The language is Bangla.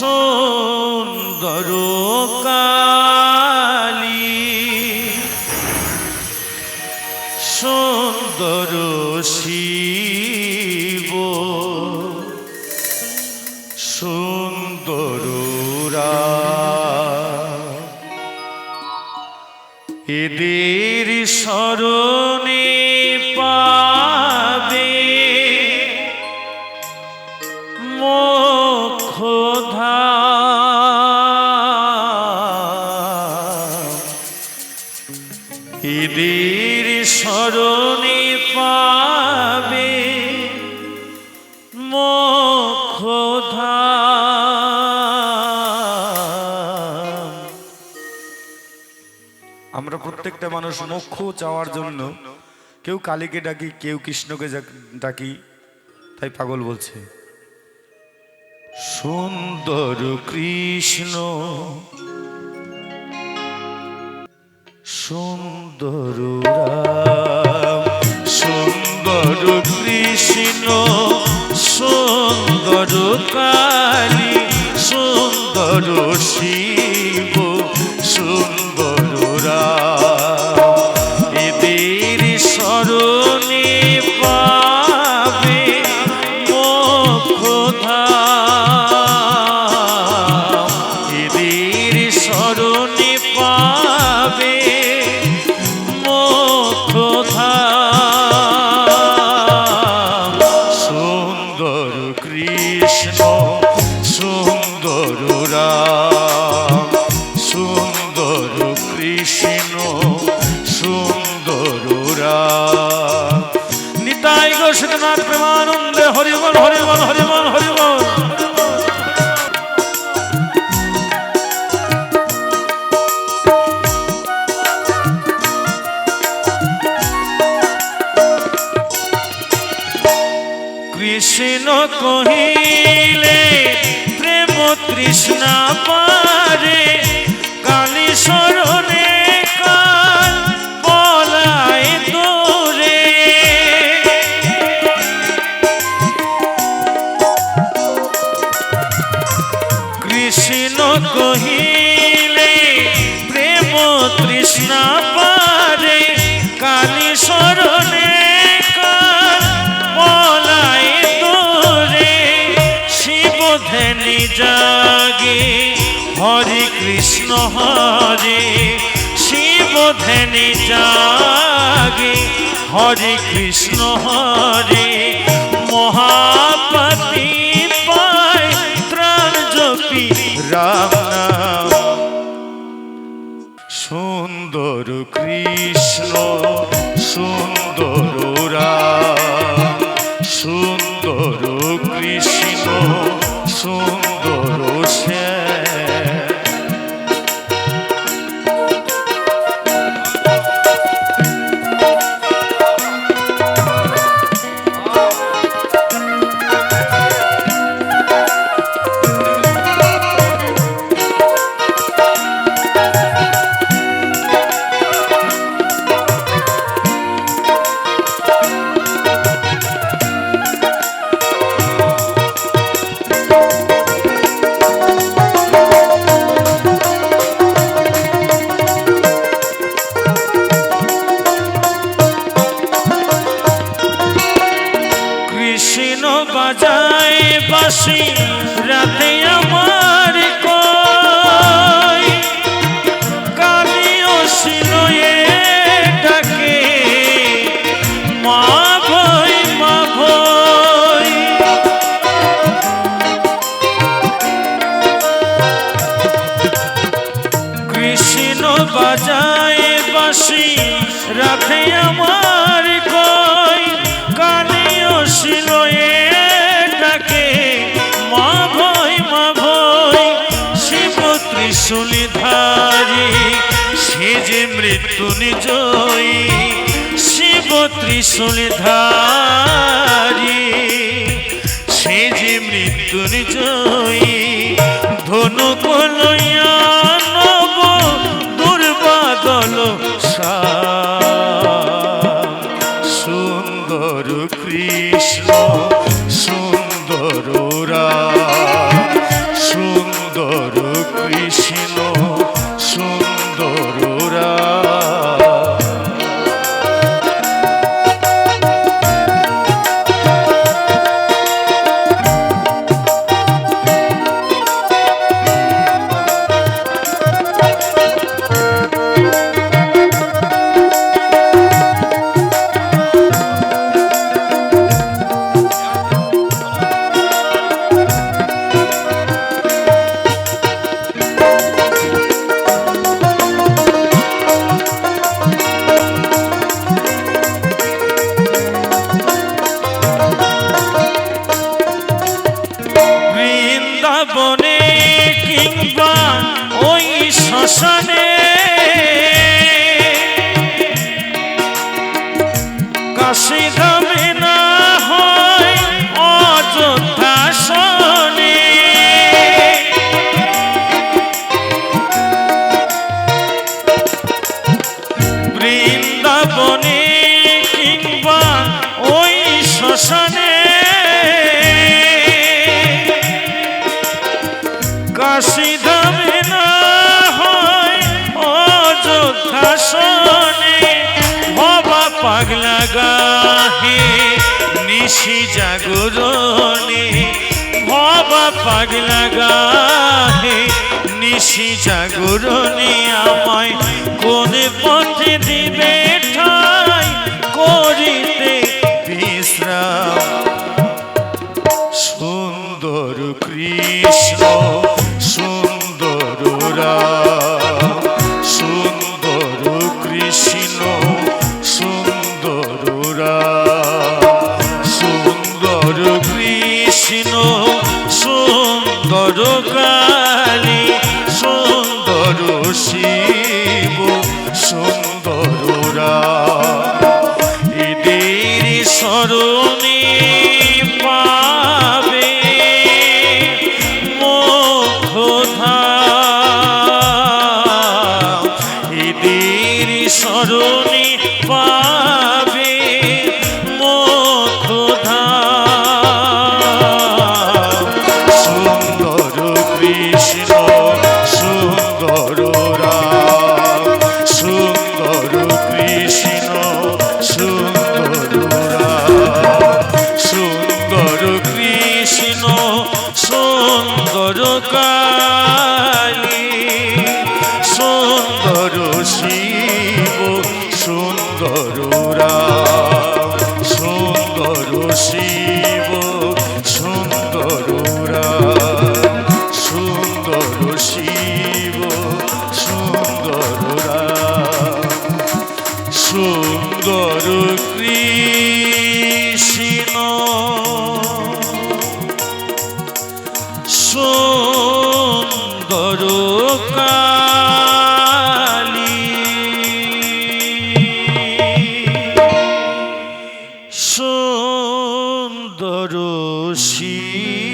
সুন্দর কালী সুন্দর শিব সুন্দর এদের স্মরণে এদের স্মরণে পাবে মোক্ষধাম আমরা প্রত্যেকটা মানুষ মোক্ষ চাওয়ার জন্য কেউ কালীকে ডাকি, কেউ কৃষ্ণকে ডাকি, তাই পাগল বলছে। সুন্দর কৃষ্ণ সুন্দর সুন্দর কৃষ্ণ সুন্দর কালী সুন্দর শিব। সুন্দর তৃষ্ণা পারে কালী স্মরণে কাল পলায় দূরে। কৃষ্ণ কহিলে প্রেম তৃষ্ণা জাগে। হরে কৃষ্ণ, হরে শিব ধ্যানি জাগে। হরে কৃষ্ণ, হরে মহাপতি পায় ত্রাণ জপি রাম সুন্দর কৃষ্ণ, সুন্দর রাম। সুন্দর কৃষ্ণ, সুন্দর কৃষ্ণ বাজায় বাসি রাতে আমার ত্রিশুলি ধারি সে যে মৃত্যু নিজয়ী শিব ত্রিশুলিধারী সে যে মৃত্যু নিজয়ী ধনু কাশি হয় বৃন্দাবনে কিংবা ওই শ্মশানে নিশি জাগরণে হবা পাগলা গাহে। নিশি জাগরণে আমায় কোন পথে দিবে ঠাই, করিতে বিশ্রাম। সুন্দর কৃষ্ণ, সুন্দর রাম। কালী সুন্দর শিব সুন্দর এদের স্মরণে পাবে মোক্ষধাম এদের স্মরণে কৃষ্ণ। সুন্দর কালী। সুন্দর শিব